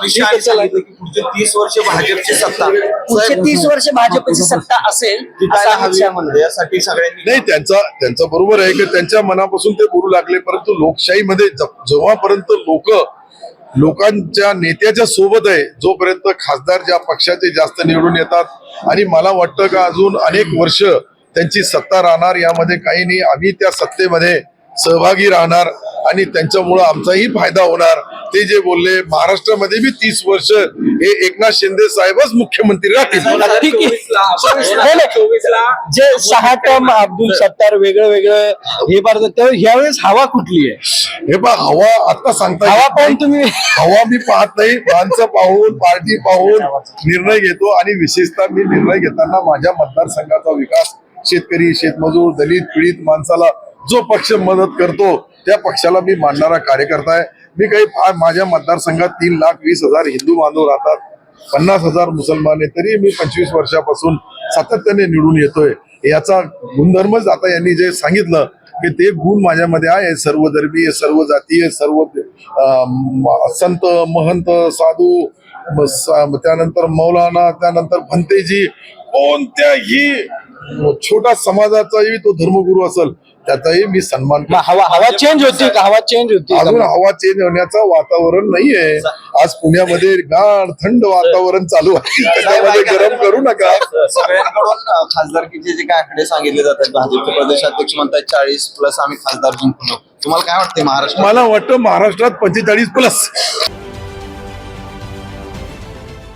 अमित की पुढचे तीस वर्ष भाजपची सत्ता. पुढचे तीस वर्ष भाजपची सत्ता असेल शहा यासाठी सगळ्यांनी नाही त्यांचा त्यांचं बरोबर आहे की त्यांच्या मनापासून ते बोलू लागले परंतु लोकशाहीमध्ये जेव्हापर्यंत लोक लोकांच्या नेत्याच्या सोबत आहे जोपर्यंत खासदार ज्या पक्षाचे जास्त निवडून येतात आणि मला वाटतं का अजून अनेक वर्ष त्यांची सत्ता राहणार यामध्ये काही नाही. आम्ही त्या सत्तेमध्ये सहभागी राहणार. आणि त्यांच्यामुळं आमचाही फायदा होणार. ते जे बोलले महाराष्ट्रामध्ये बी तीस वर्ष हे एकनाथ शिंदे साहेबच मुख्यमंत्री राहतील. जे सहा टर्म अब्दुल सत्तार वेगळं वेगळं हे भारत तर ह्यावेळेस हवा कुठली आहे? हे पहा हवा आता सांगता हवा नाही. तुम्ही हवा मी पाहत नाही. माणसं पाहून पार्टी पाहून निर्णय घेतो आणि विशेषतः मी निर्णय घेताना माझ्या मतदारसंघाचा विकास शेतकरी शेतमजूर दलित पीडित माणसाला जो पक्ष मदत करतो त्या पक्षाला मी मानणारा कार्यकर्ता आहे. मी काही फार माझ्या मतदारसंघात तीन लाख वीस हजार हिंदू बांधव राहतात पन्नास हजार मुसलमान आहे तरी मी पंचवीस वर्षापासून सातत्याने निवडून येतोय. याचा गुणधर्मच आता यांनी जे सांगितलं की ते गुण माझ्यामध्ये आहे. सर्व धर्मीय सर्व जातीय सर्व अं, संत महंत साधू त्यानंतर मौलाना त्यानंतर भंतेजी कोणत्याही छोटा समाजाचाही तो धर्मगुरू असेल त्याचाही मी सन्मान हवा हवा चेंज होती का? हवा चेंज होती? अजून हवा चेंज होण्याचं वातावरण नाहीये. आज पुण्यामध्ये गार थंड वातावरण चालू आहे. त्याच्यामध्ये गरम करू नका. सगळ्यांकडून खासदारकीचे जे काय आकडे सांगितले जातात भाजपचे प्रदेशाध्यक्ष म्हणतात चाळीस प्लस आम्ही खासदार जिंकलो. तुम्हाला काय वाटतंय महाराष्ट्र मला वाटतं महाराष्ट्रात पंचेचाळीस प्लस.